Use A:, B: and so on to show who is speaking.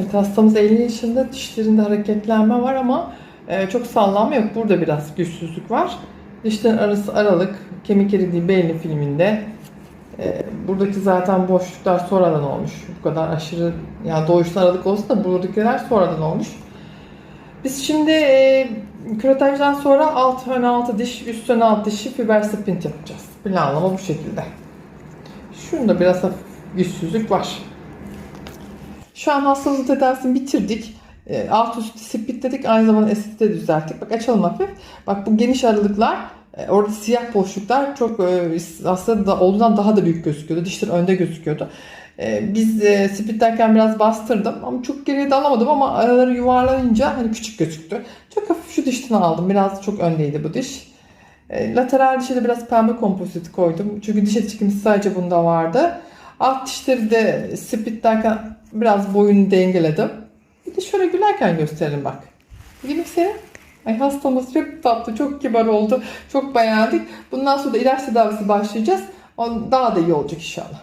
A: Evet, hastamız 50 yaşında dişlerinde hareketlenme var ama e, çok sallanma yok. Burada biraz güçsüzlük var. Dişlerin arası aralık, kemik eridiği belli filminde. E, buradaki zaten boşluklar sonradan olmuş. Bu kadar aşırı, yani doğuştan aralık olsa da buradakiler sonradan olmuş. Biz şimdi e, küretajdan sonra alt ön altı diş, üst ön alt dişi fiber splint yapacağız. Planlama bu şekilde. Şunda biraz güçsüzlük var. Şu an hastamızın tedavisini bitirdik. E, alt üst splitledik. Aynı zamanda esiti de düzelttik. Bak açalım hafif. Bak bu geniş aralıklar e, orada siyah boşluklar çok e, aslında da, olduğundan daha da büyük gözüküyordu. Dişler önde gözüküyordu. Biz splitlerken biraz bastırdım ama çok geriye de alamadım ama araları yuvarlayınca hani küçük gözüktü. Çok hafif şu dişten aldım. Biraz çok öndeydi bu diş. Lateral dişe de biraz pembe kompozit koydum. Çünkü diş çıkıntısı sadece bunda vardı. Alt dişleri de splitlerken biraz boyunu dengeledim. Bir de şöyle gülerken gösterelim bak. Gülümseyin. Ay hastamız çok tatlı, çok kibar oldu. Çok beğendik. Bundan sonra da ilaç tedavisi başlayacağız. Daha da iyi olacak inşallah.